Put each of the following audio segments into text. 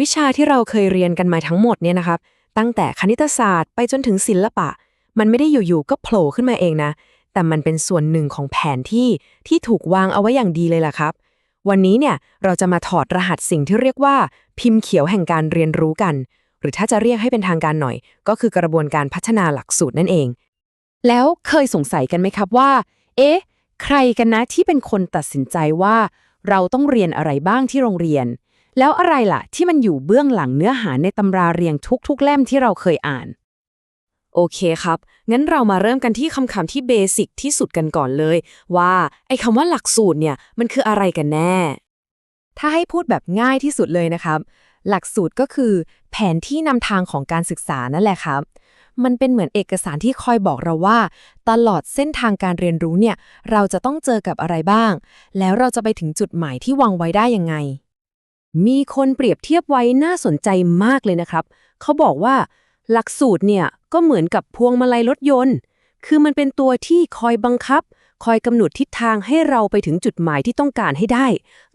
วิชาที่เราเคยเรียนกันมาทั้งหมดเนี่ยนะครับ ตั้งแต่คณิตศาสตร์ไปจนถึงศิลปะ มันไม่ได้อยู่ๆก็โผล่ขึ้นมาเองนะ แต่มันเป็นส่วนหนึ่งของแผนที่ที่ถูกวางเอาไว้อย่างดีเลยล่ะครับ วันนี้เนี่ยเราจะมาถอดรหัสสิ่งที่เรียกว่า พิมพ์เขียวแห่งการเรียนรู้กัน หรือถ้าจะเรียกให้เป็นทางการหน่อย ก็คือกระบวนการพัฒนาหลักสูตรนั่นเอง แล้วเคยสงสัยกันไหมครับว่า เอ๊ะ ใครกันนะที่เป็นคนตัดสินใจว่า เราต้องเรียนอะไรบ้างที่โรงเรียน แล้วอะไรล่ะ ที่มันอยู่เบื้องหลังเนื้อหาในตำราเรียงทุกๆ เล่มที่เราเคยอ่าน โอเคครับ งั้นเรามาเริ่มกันที่คำคำที่เบสิกที่สุดกันก่อนเลย ว่า ไอ้คำว่าหลักสูตรเนี่ยมันคืออะไรกันแน่ ถ้าให้พูดแบบง่ายที่สุดเลยนะครับ หลักสูตรก็คือ แผนที่นำทางของการศึกษานั่นแหละครับมันเป็นเหมือนเอกสารที่คอยบอกเราว่า ตลอดเส้นทางการเรียนรู้เนี่ย เราจะต้องเจอกับอะไรบ้าง แล้วเราจะไปถึงจุดหมายที่วางไว้ได้ยังไง มีคนเปรียบเทียบไว้น่าสนใจมากเลยนะครับ เขาบอกว่า หลักสูตรเนี่ยก็เหมือนกับพวงมาลัยรถยนต์ คือมันเป็นตัวที่คอยบังคับ คอยกำหนดทิศทางให้เราไปถึงจุดหมายที่ต้องการให้ได้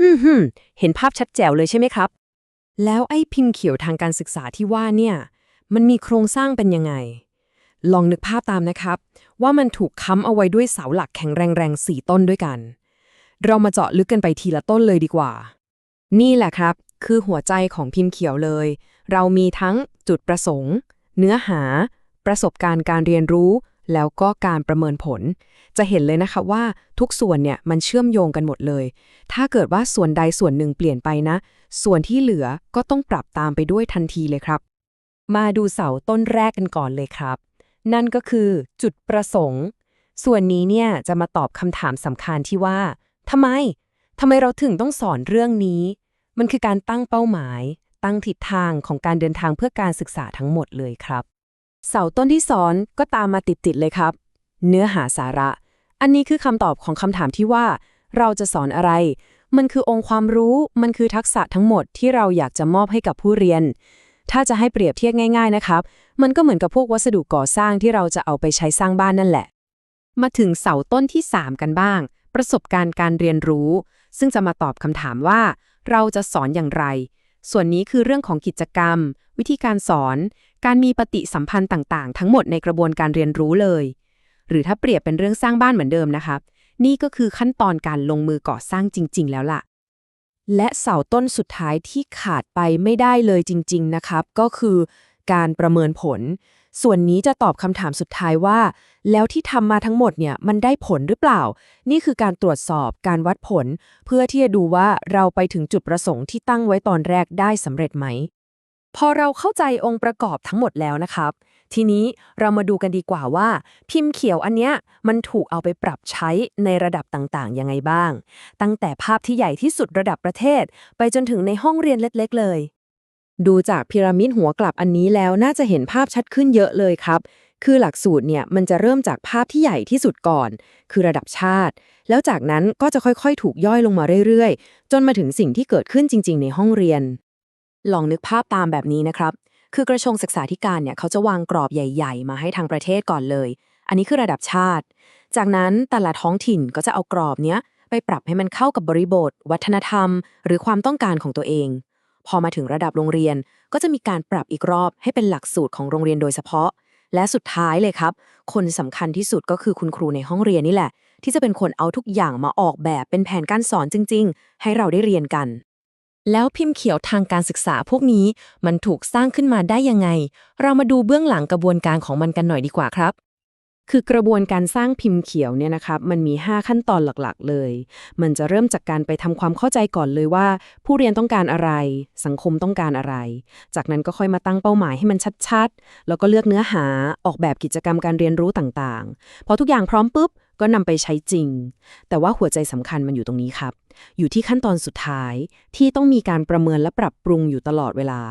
อือหือ เห็นภาพชัดแจ๋วเลยใช่ไหมครับ แล้วไอ้พิมพ์เขียวทางการศึกษาที่ว่าเนี่ย มันมีโครงสร้างเป็นยังไง ลองนึกภาพตามนะครับ ว่ามันถูกค้ำเอาไว้ด้วยเสาหลักแข็งแรงๆสี่ต้นด้วยกัน เรามาเจาะลึกกันไปทีละต้นเลยดีกว่า นี่แหละครับ คือหัวใจของพิมพ์เขียวเลย เรามีทั้งจุดประสงค์ เนื้อหา ประสบการณ์การเรียนรู้ แล้วก็การประเมินผล จะเห็นเลยนะคะว่าทุกส่วนเนี่ยมันเชื่อมโยงกันหมดเลย ถ้าเกิดว่าส่วนใดส่วนหนึ่งเปลี่ยนไปนะ ส่วนที่เหลือก็ต้องปรับตามไปด้วยทันทีเลยครับ มาดูเสาต้นแรกกันก่อนเลยครับ นั่นก็คือจุดประสงค์ ส่วนนี้เนี่ยจะมาตอบคำถามสำคัญที่ว่าทำไม ทำไมเราถึงต้องสอนเรื่องนี้ มันคือการตั้งเป้าหมาย ตั้งทิศทางของการเดินทางเพื่อการศึกษาทั้งหมดเลยครับ เสาต้นที่สอนก็ตามมาติดๆเลยครับ เนื้อหาสาระ อันนี้คือคำตอบของคำถามที่ว่า เราจะสอนอะไร มันคือองค์ความรู้ มันคือทักษะทั้งหมดที่เราอยากจะมอบให้กับผู้เรียน ถ้าจะให้เปรียบเทียบง่าย ๆนะครับ มันก็เหมือนกับพวกวัสดุก่อสร้างที่เราจะเอาไปใช้สร้างบ้านนั่นแหละ มาถึงเสาต้นที่ 3 กันบ้าง ประสบการณ์การเรียนรู้ ซึ่งจะมาตอบคำถามว่า เราจะสอนอย่างไร ส่วนนี้คือเรื่องของกิจกรรม วิธีการสอน การมีปฏิสัมพันธ์ต่าง ๆ ทั้งหมดในกระบวนการเรียนรู้เลย หรือถ้าเปรียบเป็นเรื่องสร้างบ้านเหมือนเดิมนะครับนี่ก็คือขั้นตอนการลงมือก่อสร้างจริง ๆ แล้วล่ะ และเสาต้นสุดท้ายที่ขาดไปไม่ได้เลยจริง ๆ นะครับ ก็คือการประเมินผล ส่วนนี้จะตอบคำถามสุดท้ายว่า แล้วที่ทำมาทั้งหมดเนี่ยมันได้ผลหรือเปล่า นี่คือการตรวจสอบการวัดผล เพื่อที่จะดูว่าเราไปถึงจุดประสงค์ที่ตั้งไว้ตอนแรกได้สำเร็จไหม พอเราเข้าใจองค์ประกอบทั้งหมดแล้วนะครับ ทีนี้เรามาดูกันดีกว่าว่า พิมพ์เขียวอันเนี้ยมันถูกเอาไปปรับใช้ในระดับต่างๆยังไงบ้าง ตั้งแต่ภาพที่ใหญ่ที่สุดระดับประเทศ ไปจนถึงในห้องเรียนเล็ก ๆ เลย ดูจากพีระมิดหัวกลับอันนี้แล้วน่าจะเห็นภาพชัดขึ้นเยอะเลยครับ คือหลักสูตรเนี่ยมันจะเริ่มจากภาพที่ใหญ่ที่สุดก่อน คือระดับชาติ แล้วจากนั้นก็จะค่อยๆ ถูกย่อยลงมาเรื่อยๆ จนมาถึงสิ่งที่เกิดขึ้นจริง ๆ ในห้องเรียน ลองนึกภาพตามแบบนี้นะครับ คือกระทรวงศึกษาธิการเนี่ยเขาจะวางกรอบใหญ่ ๆ มาให้ทางประเทศก่อนเลย อันนี้คือระดับชาติ จากนั้นแต่ละท้องถิ่นก็จะเอากรอบเนี้ยไปปรับให้มันเข้ากับบริบท วัฒนธรรม หรือความต้องการของตัวเอง พอมาถึงระดับโรงเรียนก็จะมีการปรับอีกรอบให้เป็นหลักสูตรของโรงเรียนโดยเฉพาะ และสุดท้ายเลยครับ คนสำคัญที่สุดก็คือคุณครูในห้องเรียนนี่แหละ ที่จะเป็นคนเอาทุกอย่างมาออกแบบเป็นแผนการสอนจริง ๆ ให้เราได้เรียนกัน แล้วพิมพ์เขียวทางการศึกษาพวกนี้ มันถูกสร้างขึ้นมาได้ยังไง เรามาดูเบื้องหลังกระบวนการของมันกันหน่อยดีกว่าครับ คือกระบวนการสร้างพิมพ์เขียวเนี่ยนะครับมันมี 5 ขั้นตอนหลักๆเลย มันจะเริ่มจากการไปทำความเข้าใจก่อนเลยว่า ผู้เรียนต้องการอะไร สังคมต้องการอะไร จากนั้นก็ค่อยมาตั้งเป้าหมายให้มันชัดๆ แล้วก็เลือกเนื้อหาออกแบบกิจกรรมการเรียนรู้ต่างๆ พอทุกอย่างพร้อมปุ๊บก็นำไปใช้จริง แต่ว่าหัวใจสำคัญมันอยู่ตรงนี้ครับ อยู่ที่ขั้นตอนสุดท้ายที่ต้องมีการประเมินและปรับปรุงอยู่ตลอดเวลา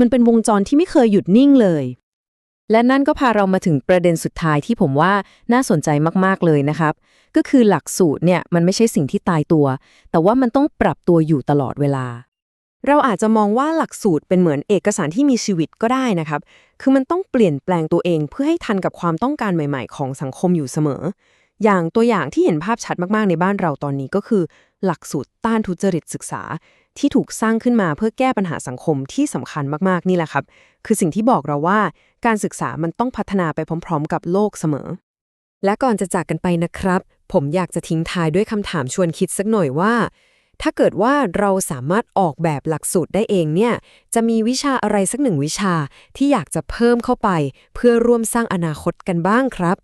มันเป็นวงจรที่ไม่เคยหยุดนิ่งเลย และนั่นก็พาเรามาถึงประเด็นสุดท้ายที่ผมว่าน่าสนใจมากๆเลยนะครับ ก็คือหลักสูตรเนี่ยมันไม่ใช่สิ่งที่ตายตัว แต่ว่ามันต้องปรับตัวอยู่ตลอดเวลา เราอาจจะมองว่าหลักสูตรเป็นเหมือนเอกสารที่มีชีวิตก็ได้นะครับ คือมันต้องเปลี่ยนแปลงตัวเองเพื่อให้ทันกับความต้องการใหม่ ๆ ของสังคมอยู่เสมอ อย่างตัวอย่างที่เห็นภาพชัดมากๆในบ้านเราตอนนี้ก็คือ หลักสูตรต้านทุจริตศึกษา ที่ถูกสร้างขึ้นมาเพื่อแก้ปัญหาสังคมที่สำคัญมากๆนี่แหละครับ คือสิ่งที่บอกเราว่าการศึกษามันต้องพัฒนาไปพร้อม ๆ กับโลกเสมอ และก่อนจะจากกันไปนะครับ ผมอยากจะทิ้งท้ายด้วยคำถามชวนคิดสักหน่อยว่า ถ้าเกิดว่าเราสามารถออกแบบหลักสูตรได้เองเนี่ย จะมีวิชาอะไรสักหนึ่งวิชาที่อยากจะเพิ่มเข้าไป เพื่อร่วมสร้างอนาคตกันบ้างครับ